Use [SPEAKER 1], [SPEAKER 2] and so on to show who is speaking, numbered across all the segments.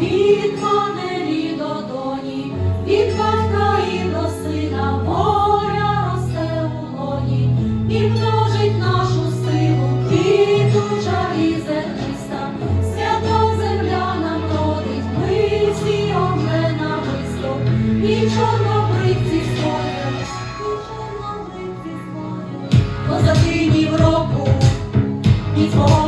[SPEAKER 1] від матері до доні, від батька і до сина воля росте у лоні, і нашу силу, квітуча і свята земля нам ми всі одне на і чорнобриці створює, і чорнобриці створює, позакинів року і твого.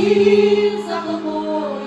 [SPEAKER 1] слів заклопотаних.